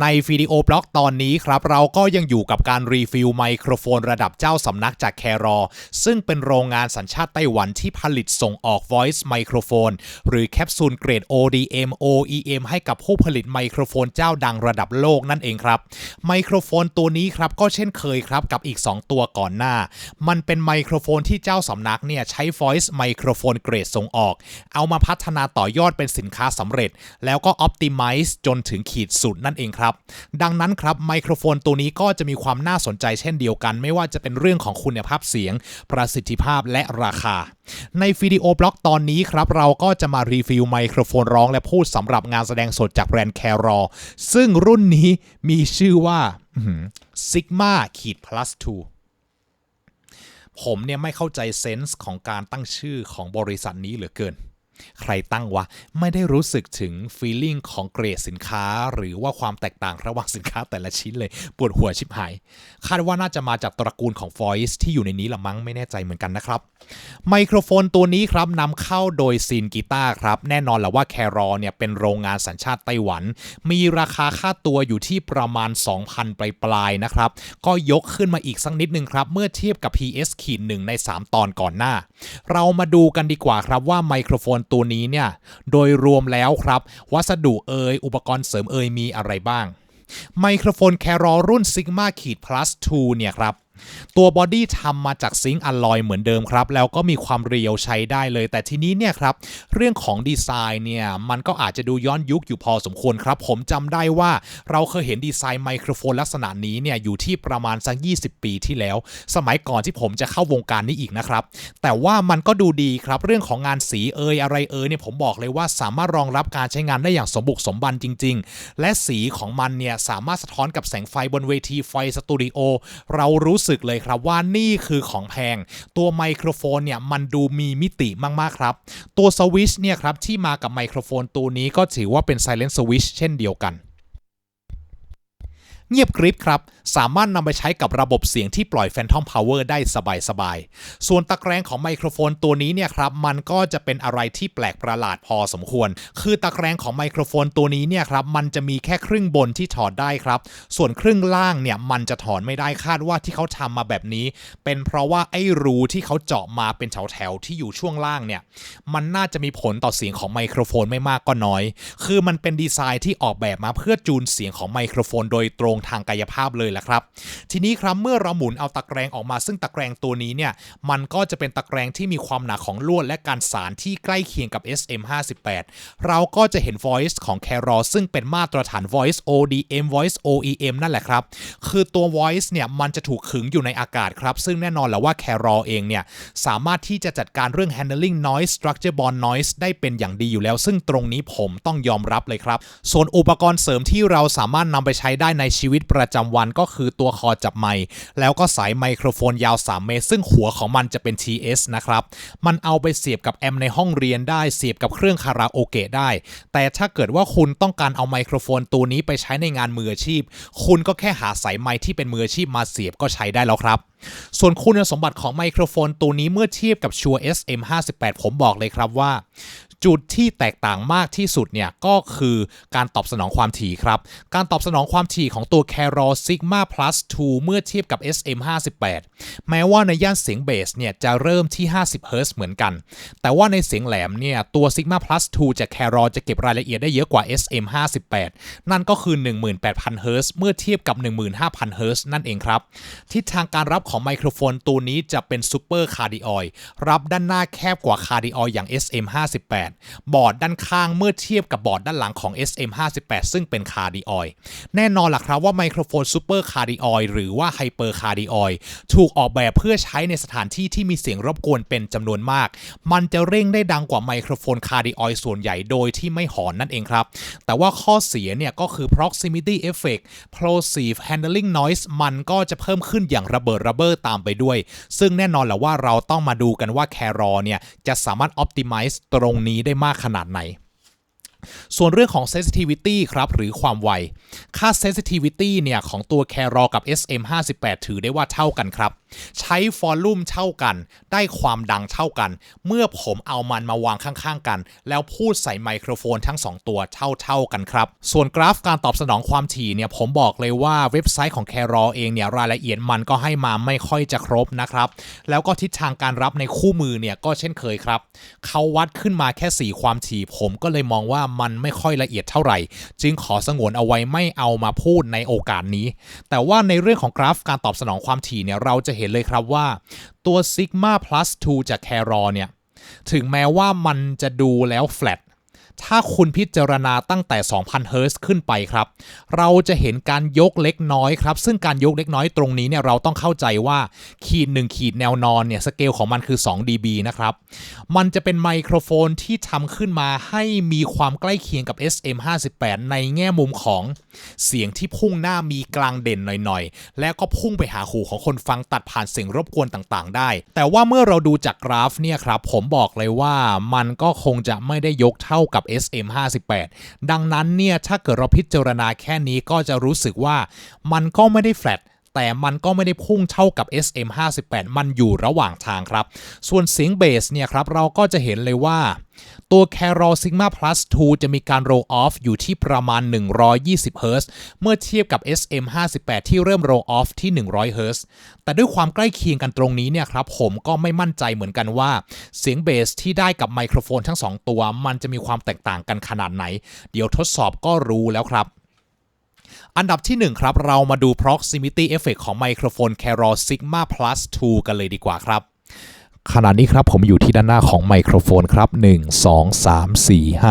ในวิดีโอบล็อกตอนนี้ครับ เราก็ยังอยู่กับการรีฟิลไมโครโฟนระดับเจ้าสำนักจากแครอ ซึ่งเป็นโรงงานสัญชาติไต้หวันที่ผลิตส่งออก Voice ไมโครโฟน หรือแคปซูลเกรด ODM OEM ให้กับผู้ผลิตไมโครโฟนเจ้าดังระดับโลกนั่นเองครับ ไมโครโฟนตัวนี้ครับก็เช่นเคยครับกับอีก 2 ตัวก่อนหน้า มันเป็นไมโครโฟนที่เจ้าสำนักเนี่ยใช้ Voice ไมโครโฟนเกรดส่งออก เอามาพัฒนาต่อยอดเป็นสินค้าสำเร็จ แล้วก็ Optimize จนถึงขีดสุดนั่นเองครับดังนั้นครับไมโครโฟนตัวนี้ก็จะมีความน่าสนใจเช่นเดียวกัน ไม่ว่าจะเป็นเรื่องของคุณภาพเสียง ประสิทธิภาพและราคา ในวิดีโอบล็อกตอนนี้ครับ เราก็จะมารีวิวไมโครโฟนร้องและพูดสำหรับงานแสดงสดจากแบรนด์แครอซึ่งรุ่นนี้มีชื่อว่า Sigma ขีด plus 2ผมเนี่ยไม่เข้าใจเซนส์ของการตั้งชื่อของบริษัทนี้เหลือเกิน ใครตั้งวะ ไม่ได้รู้สึกถึงฟีลลิ่งของเกรดสินค้า หรือว่าความแตกต่างระหว่างสินค้าแต่ละชิ้นเลย ปวดหัวชิบหาย คาดว่าน่าจะมาจากตระกูลของ Voice ที่อยู่ในนี้ละมั้งไม่แน่ใจเหมือนกันนะครับ ไมโครโฟนตัวนี้ครับนำเข้าโดยซีนกีตาร์ครับ แน่นอนแหละว่าแครอเนี่ยเป็นโรงงานสัญชาติไต้หวัน มีราคาค่าตัวอยู่ที่ประมาณ 2,000 ปลายปลายๆนะครับ ก็ยกขึ้นมาอีกสักนิดนึงครับ เมื่อเทียบกับ PS ขีดหนึ่งใน 3 ตอนก่อนหน้า เรามาดูกันดีกว่าครับว่าไมโครโฟนตัวนี้เนี่ย โดยรวมแล้วครับ วัสดุเอยอุปกรณ์เสริมเอยมีอะไรบ้าง ไมโครโฟนแครอรุ่น Sigma ขีด plus 2เนี่ยครับ ตัวบอดี้ทำมาจากซิงค์อลลอยเหมือนเดิมครับ แล้วก็มีความเรียวใช้ได้เลย แต่ทีนี้เนี่ยครับเรื่องของดีไซน์เนี่ยมันก็อาจจะดูย้อนยุคอยู่พอสมควรครับ ผมจำได้ว่าเราเคยเห็นดีไซน์ไมโครโฟนลักษณะนี้เนี่ยอยู่ที่ประมาณสัก 20 ปีที่แล้ว สมัยก่อนที่ผมจะเข้าวงการนี้อีกนะครับ แต่ว่ามันก็ดูดีครับเรื่องของงานสีเอยอะไรเอยเนี่ยผมบอกเลยว่าสามารถรองรับการใช้งานได้อย่างสมบุกสมบันจริง ๆ และสีของมันเนี่ยสามารถสะท้อนกับแสงไฟบนเวทีไฟสตูดิโอเรารู้สึกเลยครับว่านี่คือของแพง ตัวไมโครโฟนเนี่ยมันดูมีมิติมาก ๆ ครับ ตัวสวิชเนี่ยครับที่มากับไมโครโฟนตัวนี้ก็ถือว่าเป็น Silent Switch เช่นเดียวกัน เงียบกริบครับ สามารถนำไปใช้กับระบบเสียงที่ปล่อย Phantom Power ได้สบายๆ ส่วนตะแกรงของไมโครโฟนตัวนี้เนี่ยครับ มันก็จะเป็นอะไรที่แปลกประหลาดพอสมควร คือตะแกรงของไมโครโฟนตัวนี้เนี่ยครับ มันจะมีแค่ครึ่งบนที่ถอดได้ครับ ส่วนครึ่งล่างเนี่ยมันจะถอนไม่ได้คาดว่าที่เขาทำมาแบบนี้ เป็นเพราะว่าไอ้รูที่เขาเจาะมาเป็นแถวๆที่อยู่ช่วงล่างเนี่ย มันน่าจะมีผลต่อเสียงของไมโครโฟนไม่มากก็น้อย คือมันเป็นดีไซน์ที่ออกแบบมาเพื่อจูนเสียงของไมโครโฟนโดยตรงทางกายภาพเลยแหละครับ ทีนี้ครับเมื่อเราหมุนเอาตะแกรงออกมาซึ่งตะแกรงตัวนี้เนี่ยมันก็จะเป็นตะแกรงที่มีความหนาของลวดและการสานที่ใกล้เคียงกับ SM58 เราก็จะเห็น voice ของ c a r o ซึ่งเป็นมาตรฐาน voice ODM voice OEM นั่นแหละครับ คือตัว voice เนี่ยมันจะถูกขึงอยู่ในอากาศครับ ซึ่งแน่นอนและว่า c a r o เองเนี่ยสามารถที่จะจัดการเรื่อง handling noise structure borne noise ได้เป็นอย่างดีอยู่แล้ว ซึ่งตรงนี้ผมต้องยอมรับเลยครับ ส่วนอุปกรณ์เสริมที่เราสามารถนำไปใช้ได้ในชีวิตประจำวันก็คือตัวคอจับไมค์แล้วก็สายไมโครโฟนยาว 3 เมตร ซึ่งหัวของมันจะเป็น TS นะครับ มันเอาไปเสียบกับแอมในห้องเรียนได้ เสียบกับเครื่องคาราโอเกะได้ แต่ถ้าเกิดว่าคุณต้องการเอาไมโครโฟนตัวนี้ไปใช้ในงานมืออาชีพ คุณก็แค่หาสายไมค์ที่เป็นมืออาชีพมาเสียบก็ใช้ได้แล้วครับส่วนคุณสมบัติของไมโครโฟนตัวนี้เมื่อเทียบกับชัว SM58 ผมบอกเลยครับว่า จุดที่แตกต่างมากที่สุดเนี่ยก็คือการตอบสนองความถี่ครับ การตอบสนองความถี่ของตัว c a r o Sigma Plus 2 เมื่อเทียบกับ SM58 แม้ว่าในย่านเสียงเบสเนี่ยจะเริ่มที่ 50 Hz เหมือนกัน แต่ว่าในเสียงแหลมเนี่ยตัว Sigma Plus 2 จาก c a r o จะเก็บรายละเอียดได้เยอะกว่า SM58 นั่นก็คือ 18,000 Hz เมื่อเทียบกับ 15,000 Hz นั่นเองครับ ทิศทางการรับของไมโครโฟนตัวนี้จะเป็นซูเปอร์คาร์ดิออยรับด้านหน้าแคบกว่าคาร์ดิออยอย่าง SM58 บอร์ดด้านข้างเมื่อเทียบกับบอร์ดด้านหลังของ SM58 ซึ่งเป็นคาร์ดิออยแน่นอนล่ะครับว่าไมโครโฟนซูเปอร์คาร์ดิออยหรือว่าไฮเปอร์คาร์ดิออยถูกออกแบบเพื่อใช้ในสถานที่ที่มีเสียงรบกวนเป็นจำนวนมาก มันจะเร่งได้ดังกว่าไมโครโฟนคาร์ดิออยส่วนใหญ่โดยที่ไม่หอนนั่นเองครับ แต่ว่าข้อเสียเนี่ยก็คือ proximity effect plosive handling noise มันก็จะเพิ่มขึ้นอย่างระเบิดระเบ้อตามไปด้วย ซึ่งแน่นอนแหละว่าเราต้องมาดูกันว่า c a r o เนี่ยจะสามารถ optimize ตรงนี้ได้มากขนาดไหน ส่วนเรื่องของ sensitivity ครับ หรือความไว ค่า sensitivity เนี่ย ของตัว c a r o กับ SM58 ถือได้ว่าเท่ากันครับ ใช้ฟอลลุ่มเท่ากัน ได้ความดังเท่ากัน เมื่อผมเอามันมาวางข้างๆกัน แล้วพูดใส่ไมโครโฟนทั้ง 2 ตัวเท่าๆกันครับ ส่วนกราฟการตอบสนองความถี่เนี่ยผมบอกเลยว่าเว็บไซต์ของ c a r o เองเนี่ยรายละเอียดมันก็ให้มาไม่ค่อยจะครบนะครับ แล้วก็ทิศทางการรับในคู่มือเนี่ยก็เช่นเคยครับเขาวัดขึ้นมาแค่ 4 ความถี่ ผมก็เลยมองว่ามันไม่ค่อยละเอียดเท่าไหร่ จึงขอสงวนเอาไว้ไม่เอามาพูดในโอกาสนี้ แต่ว่าในเรื่องของกราฟการตอบสนองความถี่เนี่ยเราจะเห็นเลยครับว่าตัว Sigma Plus 2 จาก c a r o เนี่ย ถึงแม้ว่ามันจะดูแล้ว flat ถ้าคุณพิจารณาตั้งแต่ 2,000 เฮิรตซ์ขึ้นไปครับ เราจะเห็นการยกเล็กน้อยครับ ซึ่งการยกเล็กน้อยตรงนี้เนี่ยเราต้องเข้าใจว่าขีด 1 ขีดแนวนอนเนี่ย สเกลของมันคือ 2 dB นะครับ มันจะเป็นไมโครโฟนที่ทำขึ้นมาให้มีความใกล้เคียงกับ SM58 ในแง่มุมของเสียงที่พุ่งหน้ามีกลางเด่นหน่อยๆ และก็พุ่งไปหาหูของคนฟังตัดผ่านเสียงรบกวนต่างๆ ได้ แต่ว่าเมื่อเราดูจากกราฟเนี่ยครับ ผมบอกเลยว่ามันก็คงจะไม่ได้ยกเท่ากับ SM58 ดังนั้นเนี่ยถ้าเกิดเราพิจารณาแค่นี้ก็จะรู้สึกว่ามันก็ไม่ได้แฟลตแต่มันก็ไม่ได้พุ่งเท่ากับ SM58 มันอยู่ระหว่างทางครับ ส่วนเสียงเบสเนี่ยครับ เราก็จะเห็นเลยว่า ตัว Carol Sigma Plus 2 จะมีการ roll off อยู่ที่ประมาณ 120 Hz เมื่อเทียบกับ SM58 ที่เริ่ม roll off ที่ 100 Hz แต่ด้วยความใกล้เคียงกันตรงนี้เนี่ยครับผมก็ไม่มั่นใจเหมือนกันว่า เสียงเบสที่ได้กับไมโครโฟนทั้ง 2 ตัว มันจะมีความแตกต่างกันขนาดไหน เดี๋ยวทดสอบก็รู้แล้วครับอันดับที่ 1 ครับ เรามาดู proximity effect ของไมโครโฟน Carol Sigma Plus 2 กันเลยดีกว่าครับ ขณะนี้ครับผมอยู่ที่ด้านหน้าของไมโครโฟนครับ 1 2 3 4 5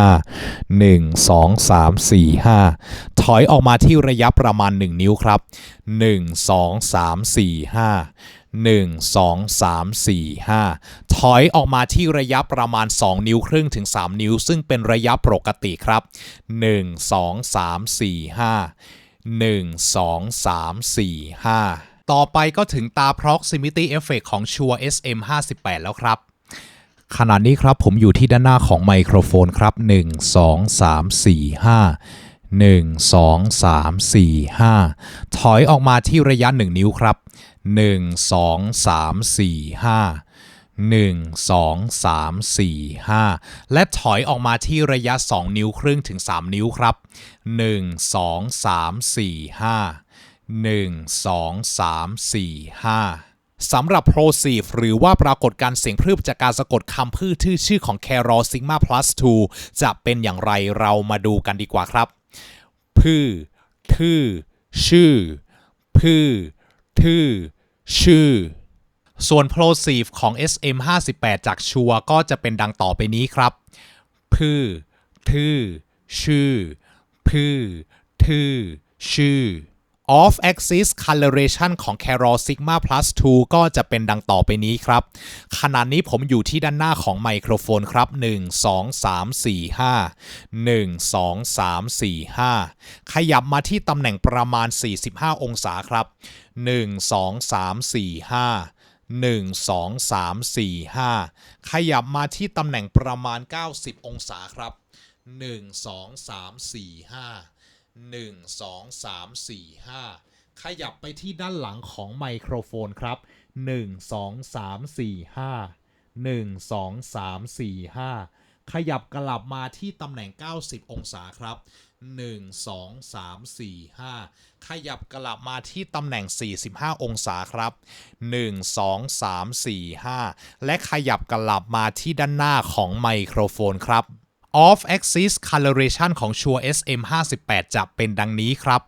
1 2 3 4 5 ถอยออกมาที่ระยะประมาณ 1 นิ้วครับ 1 2 3 4 5 1 2 3 4 5 ถอยออกมาที่ระยะประมาณ 2 นิ้วครึ่งถึง 3 นิ้ว ซึ่งเป็นระยะปกติครับ 1 2 3 4 5 1 2 3 4 5 ต่อไปก็ถึงตา proximity effect ของ Shure SM58 แล้วครับ ขณะนี้ครับผมอยู่ที่ด้านหน้าของไมโครโฟนครับ 1 2 3 4 5 1 2 3 4 5 ถอยออกมาที่ระยะ 1 นิ้วครับ 1 2 3 4 5 1 2 3 4 5 และถอยออกมาที่ระยะ 2 นิ้วครึ่งถึง 3 นิ้วครับ 1 2 3 4 5 1 2 3 4 5 สำหรับ Plosive หรือว่าปรากฏการเสียงพืบจากการสะกดคำพืชชื่อชื่อของ Carol Sigma Plus 2 จะเป็นอย่างไรเรามาดูกันดีกว่าครับ พือทื่อ ชื่อ พือทื่อ ชื่อ ส่วน plosive ของ SM58 จากชัวก็จะเป็นดังต่อไปนี้ครับ พือทื่อ ชื่อ พือทื่อ ชื่อ off axis coloration ของ Carol Sigma Plus 2 ก็จะเป็นดังต่อไปนี้ครับ ขณะนี้ผมอยู่ที่ด้านหน้าของไมโครโฟนครับ 1 2 3 4 5 1 2 3 4 5 ขยับมาที่ตำแหน่งประมาณ 45 องศาครับ 1 2 3 4 5 1 2 3 4 5 ขยับมาที่ตำแหน่งประมาณ 90 องศาครับ 1 2 3 4 5 1 2 3 4 5 ขยับไปที่ด้านหลังของไมโครโฟนครับ 1 2 3 4 5 1 2 3 4 5 ขยับกลับมาที่ตำแหน่ง 90 องศาครับ 1 2 3 4 5 ขยับกลับมาที่ตำแหน่ง 45 องศาครับ 1 2 3 4 5 และขยับกลับมาที่ด้านหน้าของไมโครโฟนครับ off axis coloration ของ Shure SM58 จะเป็นดังนี้ครับ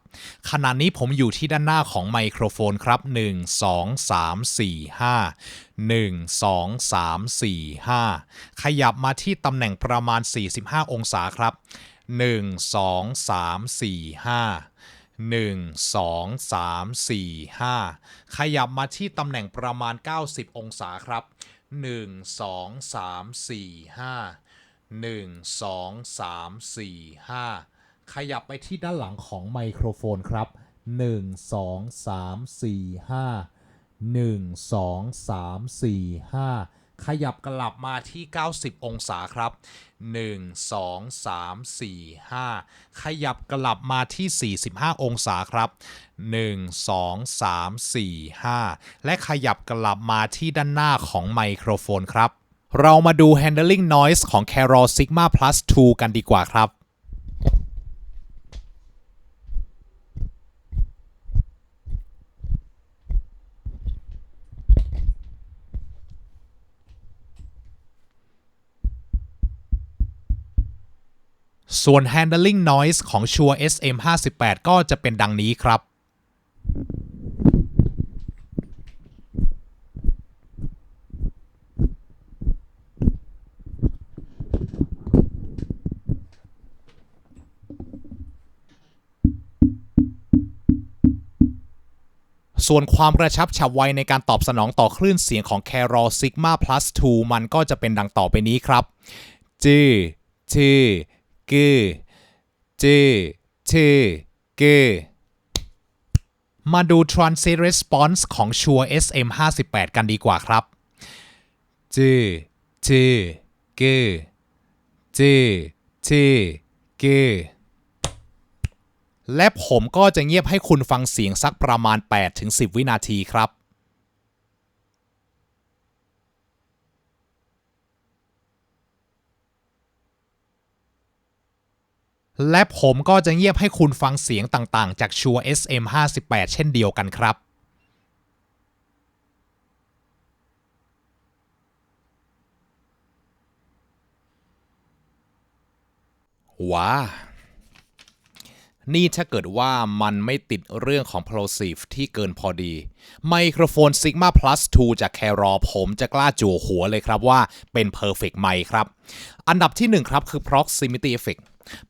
ขณะนี้ผมอยู่ที่ด้านหน้าของไมโครโฟนครับ 1 2 3 4 5 1 2 3 4 5 ขยับมาที่ตำแหน่งประมาณ 45 องศาครับ 1 2 3 4 5 1 2 3 4 5 ขยับมาที่ตำแหน่งประมาณ 90 องศาครับ 1 2 3 4 5 1 2 3 4 5 ขยับไปที่ด้านหลังของไมโครโฟนครับ 1 2 3 4 5 1 2 3 4 5 ขยับกลับมาที่ 90 องศาครับ 1 2 3 4 5 ขยับกลับมาที่ 45 องศาครับ 1 2 3 4 5 และขยับกลับมาที่ด้านหน้าของไมโครโฟนครับ เรามาดู handling noise ของ Carol Sigma Plus 2 กันดีกว่าครับ ส่วน handling noise ของ Shure SM58 ก็จะเป็นดังนี้ครับ ส่วนความกระชับฉับไวในการตอบสนองต่อคลื่นเสียงของ Carol Sigma Plus 2 มันก็จะเป็นดังต่อไปนี้ครับจื้อจื้อกือจื้อจื้อกือมาดู Transit Response ของ Shure SM58 กันดีกว่าครับจื้อจื้อกือจื้อจื้อกือ และผมก็จะเงียบให้คุณฟังเสียงสักประมาณ 8-10 วินาทีครับและผมก็จะเงียบให้คุณฟังเสียงต่างๆ จาก Shure SM58 เช่นเดียวกันครับ ว้า นี่ถ้าเกิดว่ามันไม่ติดเรื่องของ plosive ที่เกินพอดี ไมโครโฟน Sigma Plus 2 จากแครอผมจะกล้าจั่วหัวเลยครับว่าเป็น perfect mic ครับ อันดับที่ 1 ครับคือ proximity effect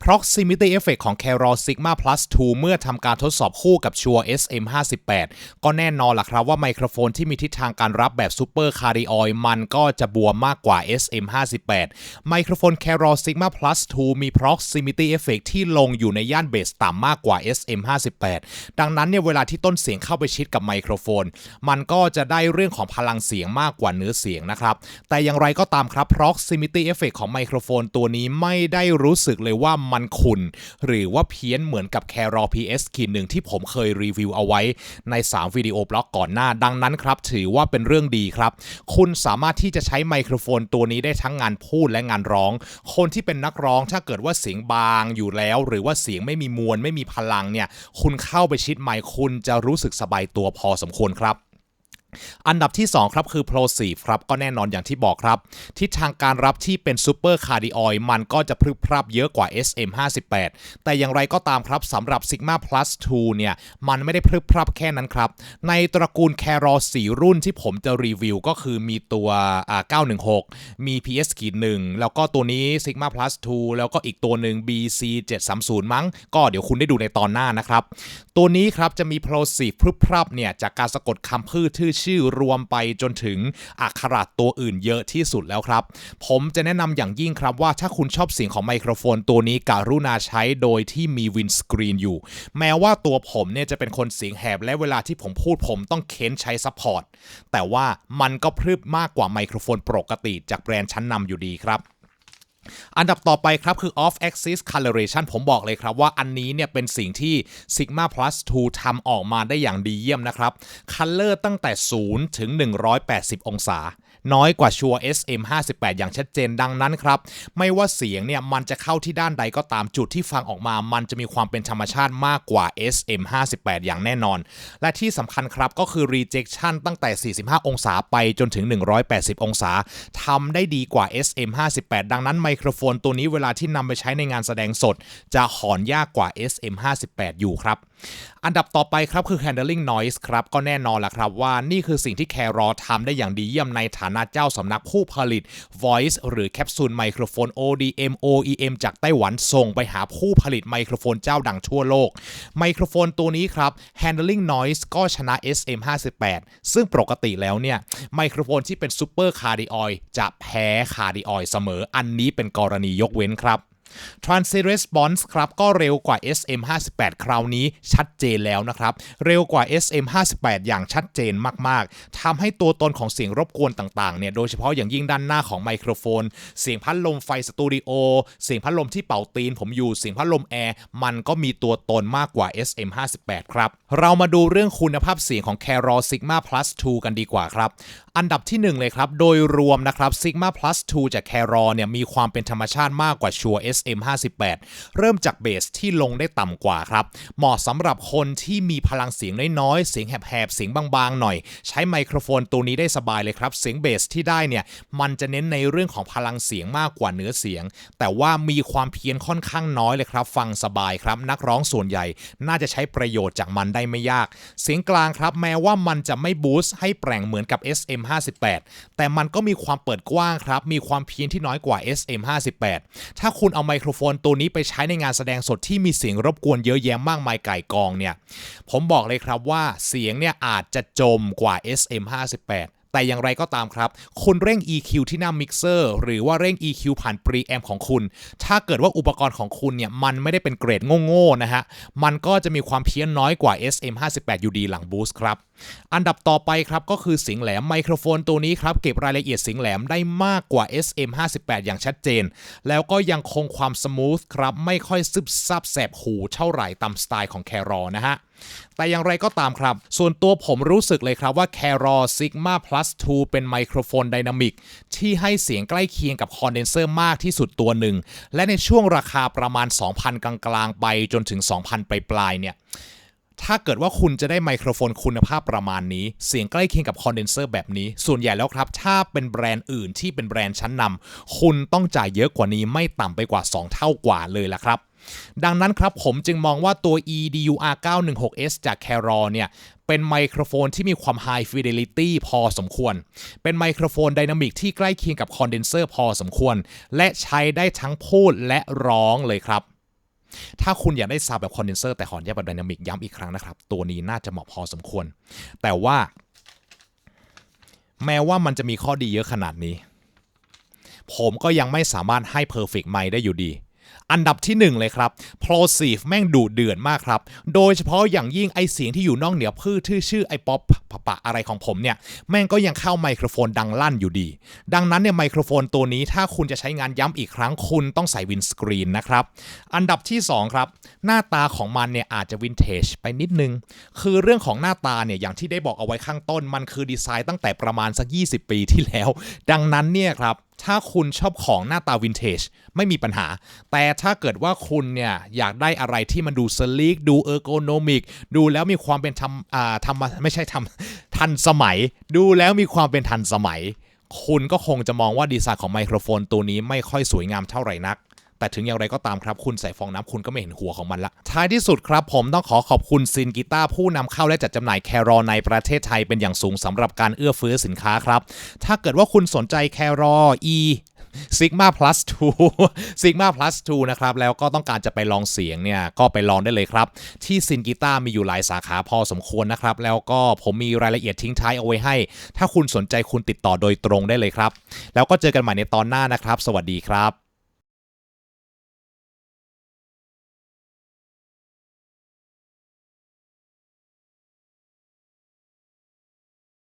proximity effect ของ Carol Sigma Plus 2 เมื่อทำการทดสอบคู่กับ Shure SM58 ก็แน่นอนล่ะครับว่าไมโครโฟนที่มีทิศทางการรับแบบ Super Cardioid มันก็จะบวมมากกว่า SM58 ไมโครโฟน Carol Sigma Plus 2 มี proximity effect ที่ลงอยู่ในย่านเบสต่ำมากกว่า SM58 ดังนั้นเนี่ยเวลาที่ต้นเสียงเข้าไปชิดกับไมโครโฟน มันก็จะได้เรื่องของพลังเสียงมากกว่าเนื้อเสียงนะครับ แต่อย่างไรก็ตามครับ proximity effect ของไมโครโฟนตัวนี้ไม่ได้รู้สึกเลยว่าว่ามันขุนหรือว่าเพี้ยนเหมือนกับ Carol PS ขีหนึ่งที่ผมเคยรีวิวเอาไว้ใน 3 วิดีโอบล็อกก่อนหน้า ดังนั้นครับ ถือว่าเป็นเรื่องดีครับ คุณสามารถที่จะใช้ไมโครโฟนตัวนี้ได้ทั้งงานพูดและงานร้อง คนที่เป็นนักร้องถ้าเกิดว่าเสียงบางอยู่แล้ว หรือว่าเสียงไม่มีมวลไม่มีพลังเนี่ย คุณเข้าไปชิดไมค์คุณจะรู้สึกสบายตัวพอสมควรครับ อันดับที่ 2 ครับคือ plosive ครับ ก็แน่นอนอย่างที่บอกครับ ทิศทางการรับที่เป็น super cardioid มันก็จะพรึบพรับเยอะกว่า SM58 แต่อย่างไรก็ตามครับสำหรับ Sigma Plus 2 เนี่ย มันไม่ได้พรึบพรับแค่นั้นครับ ในตระกูล Carol 4รุ่นที่ผมจะรีวิวก็คือมีตัวอ่า916 มี PS ขีด1แล้วก็ตัวนี้ Sigma Plus 2 แล้วก็อีกตัวหนึ่ง BC 730มั้ง ก็เดี๋ยวคุณได้ดูในตอนหน้านะครับ ตัวนี้ครับจะมี plosive พรึบพรับเนี่ยจากการสะกดคำพืชชื่อชื่อรวมไปจนถึงอักขระตัวอื่นเยอะที่สุดแล้วครับ ผมจะแนะนำอย่างยิ่งครับว่าถ้าคุณชอบเสียงของไมโครโฟนตัวนี้การุณาใช้โดยที่มีวินสกรีนอยู่ แม้ว่าตัวผมเนี่ยจะเป็นคนเสียงแหบและเวลาที่ผมพูดผมต้องเค้นใช้ซัพพอร์ตแต่ว่ามันก็พรึบมากกว่าไมโครโฟนปกติจากแบรนด์ชั้นนำอยู่ดีครับ อันดับต่อไปครับคือ off axis coloration ผมบอกเลยครับว่าอันนี้เนี่ยเป็นสิ่งที่ Sigma Plus 2ทำออกมาได้อย่างดีเยี่ยมนะครับ color ตั้งแต่ 0 ถึง 180 องศา น้อยกว่า Shure SM58 อย่างชัดเจนดังนั้นครับ ไม่ว่าเสียงเนี่ยมันจะเข้าที่ด้านใดก็ตามจุดที่ฟังออกมา มันจะมีความเป็นธรรมชาติมากกว่า SM58 อย่างแน่นอน และที่สำคัญครับก็คือ rejection ตั้งแต่ 45 องศาไปจนถึง 180 องศาทำได้ดีกว่า SM58 ดังนั้นไมโครโฟนตัวนี้เวลาที่นำไปใช้ในงานแสดงสด จะหอนยากกว่า SM58 อยู่ครับ อันดับต่อไปครับคือ handling noise ครับก็แน่นอนละครับว่านี่คือสิ่งที่แครอทำได้อย่างดีเยี่ยมในฐานะเจ้าสำนักผู้ผลิต voice หรือแคปซูลไมโครโฟน ODM OEM จากไต้หวันส่งไปหาผู้ผลิตไมโครโฟนเจ้าดังทั่วโลก ไมโครโฟนตัวนี้ครับ handling noise ก็ชนะ SM58 ซึ่งปกติแล้วเนี่ย ไมโครโฟนที่เป็น super cardioid จะแพ้ cardioid เสมอ อันนี้เป็นกรณียกเว้นครับ Transit Response ครับก็เร็วกว่า SM58 คราวนี้ชัดเจนแล้วนะครับ เร็วกว่า SM58 อย่างชัดเจนมาก ๆ ทำให้ตัวตนของเสียงรบกวนต่างๆเนี่ยโดยเฉพาะอย่างยิ่งด้านหน้าของไมโครโฟน เสียงพัดลมไฟสตูดิโอ เสียงพัดลมที่เป่าตีนผมอยู่ เสียงพัดลมแอร์ มันก็มีตัวตนมากกว่า SM58 ครับ เรามาดูเรื่องคุณภาพเสียงของ c a r o Sigma Plus 2 กันดีกว่าครับ อันดับที่ 1 เลยครับ โดยรวมนะครับ Sigma Plus 2 จาก c a r o เนี่ยมีความเป็นธรรมชาติมากกว่าชัว SM58 เริ่มจากเบสที่ลงได้ต่ำกว่าครับ เหมาะสำหรับคนที่มีพลังเสียงน้อยๆ เสียงแหบๆ เสียงบางๆ หน่อย ใช้ไมโครโฟนตัวนี้ได้สบายเลยครับ เสียงเบสที่ได้เนี่ยมันจะเน้นในเรื่องของพลังเสียงมากกว่าเนื้อเสียง แต่ว่ามีความเพี้ยนค่อนข้างน้อยเลยครับ ฟังสบายครับ นักร้องส่วนใหญ่ น่าจะใช้ประโยชน์จากมันได้ไม่ยาก เสียงกลางครับ แม้ว่ามันจะไม่บูสต์ให้แปลงเหมือนกับ SM58 แต่มันก็มีความเปิดกว้างครับ มีความเพี้ยนที่น้อยกว่า SM58 ถ้าคุณเอาไมโครโฟนตัวนี้ไปใช้ในงานแสดงสดที่มีเสียงรบกวนเยอะแยะมากมายไก่กองเนี่ย ผมบอกเลยครับว่าเสียงเนี่ยอาจจะจมกว่า SM58 แต่อย่างไรก็ตามครับ คุณเร่ง EQ ที่หน้ามิกเซอร์หรือว่าเร่ง EQ ผ่านปรีแอมของคุณ ถ้าเกิดว่าอุปกรณ์ของคุณเนี่ย มันไม่ได้เป็นเกรดโง่ๆนะฮะ มันก็จะมีความเพี้ยนน้อยกว่า SM58 อยู่ดีหลังบูสต์ครับอันดับต่อไปครับก็คือสียงแหลมไมโครโฟนตัวนี้ครับเก็บรายละเอียดสียงแหลมได้มากกว่า SM58 อย่างชัดเจน แล้วก็ยังคงความสมูทครับไม่ค่อยซึบซับแสบหูเท่าไหร่ตามสไตล์ของแครอนะฮะแต่อย่างไรก็ตามครับ ส่วนตัวผมรู้สึกเลยครับว่า c a r o Sigma Plus 2 เป็นไมโครโฟนไดนามิกที่ให้เสียงใกล้เคียงกับคอนเดนเซอร์มากที่สุดตัวหนึ่ง และในช่วงราคาประมาณ 2,000 กลางๆ ไปจนถึง 2,000 ปลายๆเนี่ย ถ้าเกิดว่าคุณจะได้ไมโครโฟนคุณภาพประมาณนี้ เสียงใกล้เคียงกับคอนเดนเซอร์แบบนี้ ส่วนใหญ่แล้วครับ ถ้าเป็นแบรนด์อื่นที่เป็นแบรนด์ชั้นนำคุณต้องจ่ายเยอะกว่านี้ไม่ต่ำไปกว่า 2 เท่ากว่าเลยละครับ ดังนั้นครับผมจึงมองว่าตัว EDUR 916S จาก c a r o เนี่ยเป็นไมโครโฟนที่มีความ High Fidelity พอสมควร เป็นไมโครโฟนไดนามิกที่ใกล้เคียงกับคอนเดนเซอร์พอสมควร และใช้ได้ทั้งพูดและร้องเลยครับ ถ้าคุณอยากได้ซาวแบบคอนเดนเซอร์แต่หอนแยกแบบไดนามิกย้ำอีกครั้งนะครับ ตัวนี้น่าจะเหมาะพอสมควร แต่ว่า แม้ว่ามันจะมีข้อดีเยอะขนาดนี้ ผมก็ยังไม่สามารถให้ Perfect Mic ได้อยู่ดี อันดับที่ 1 เลยครับ Plosive แม่งดูเดือดมากครับ โดยเฉพาะอย่างยิ่งไอเสียงที่อยู่นอกเหนือพืชชื่อชื่อไอป๊อปปะปะอะไรของผมเนี่ย แม่งก็ยังเข้าไมโครโฟนดังลั่นอยู่ดี ดังนั้นเนี่ยไมโครโฟนตัวนี้ถ้าคุณจะใช้งานย้ำอีกครั้งคุณต้องใส่วินสกรีนนะครับ อันดับที่ 2 ครับ หน้าตาของมันเนี่ยอาจจะวินเทจไปนิดนึง คือเรื่องของหน้าตาเนี่ยอย่างที่ได้บอกเอาไว้ข้างต้นมันคือดีไซน์ตั้งแต่ประมาณสัก 20 ปีที่แล้ว ดังนั้นเนี่ยครับถ้าคุณชอบของหน้าตาวินเทจไม่มีปัญหา แต่ถ้าเกิดว่าคุณเนี่ยอยากได้อะไรที่มันดูสลีกดูเออร์โกนมิก ดูแล้วมีความเป็นทำอ่าทำไม่ใช่ทำทันสมัย ดูแล้วมีความเป็นทันสมัย คุณก็คงจะมองว่าดีไซน์ของไมโครโฟนตัวนี้ไม่ค่อยสวยงามเท่าไหร่นัก แต่ถึงอย่างไรก็ตามครับคุณใส่ฟองน้ำคุณก็ไม่เห็นหัวของมันละ ท้ายที่สุดครับผมต้องขอขอบคุณซินกีตาร์ผู้นำเข้าและจัดจำหน่ายแครอในประเทศไทยเป็นอย่างสูงสำหรับการเอื้อเฟื้อสินค้าครับ ถ้าเกิดว่าคุณสนใจแครอ E Sigma Plus 2 Sigma Plus 2นะครับ แล้วก็ต้องการจะไปลองเสียงเนี่ย ก็ไปลองได้เลยครับ ที่ซินกีตาร์มีอยู่หลายสาขาพอสมควรนะครับ แล้วก็ผมมีรายละเอียดทิ้งท้ายเอาไว้ให้ ถ้าคุณสนใจคุณติดต่อโดยตรงได้เลยครับ แล้วก็เจอกันใหม่ในตอนหน้านะครับ สวัสดีครับ